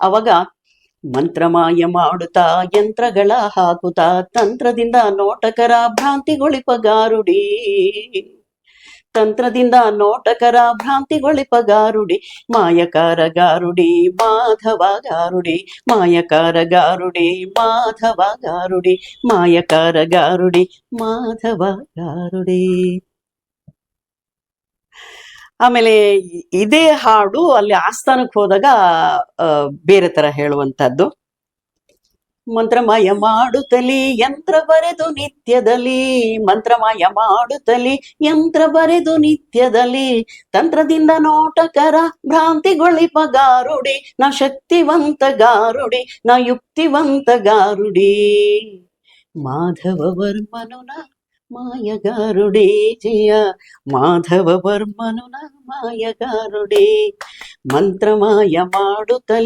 ಅವಾಗ ಮಂತ್ರಮಾಯ ಮಾಡುತ್ತಾ ಯಂತ್ರಗಳ ಹಾಕುತ್ತಾ ತಂತ್ರದಿಂದ ನೋಟಕರ ಭ್ರಾಂತಿಗೊಳಿಪ ಗಾರುಡಿ. ತಂತ್ರದಿಂದ ನೋಟಕರ ಭ್ರಾಂತಿಗೊಳಿಪ ಗಾರುಡಿ. ಮಾಯಕಾರ ಗಾರುಡಿ, ಮಾಧವ ಗಾರುಡಿ. ಮಾಯಕಾರ ಗಾರುಡಿ, ಮಾಧವ ಗಾರುಡಿ. ಮಾಯಕಾರ ಗಾರುಡಿ, ಮಾಧವ ಗಾರುಡಿ. ಆಮೇಲೆ ಇದೇ ಹಾಡು ಅಲ್ಲಿ ಆಸ್ಥಾನಕ್ಕೆ ಹೋದಾಗ ಬೇರೆ ತರ ಹೇಳುವಂತದ್ದು ಮಂತ್ರಮಯ ಮಾಡುತ್ತಲಿ, ಯಂತ್ರ ಬರೆದು ನಿತ್ಯದಲ್ಲಿ. ಮಂತ್ರಮಯ ಮಾಡುತ್ತಲಿ, ಯಂತ್ರ ಬರೆದು ನಿತ್ಯದಲ್ಲಿ. ತಂತ್ರದಿಂದ ನೋಟಕರ ಭ್ರಾಂತಿಗೊಳಿಪ ಗಾರುಡಿ ನಾ ಶಕ್ತಿವಂತ ಗಾರುಡಿ, ನಾ ಯುಕ್ತಿವಂತ ಗಾರುಡಿ. ಮಾಧವ ವರ್ಮನು ನಾ ಮಾಯಗಾರುಡಿ ಜಯ ಮಾಧವ ವರ್ಮನು ನಾ ಮಾಯಗಾರುಡಿ ಮಂತ್ರಮಾಯ ಮಾಡುತ್ತಲಿ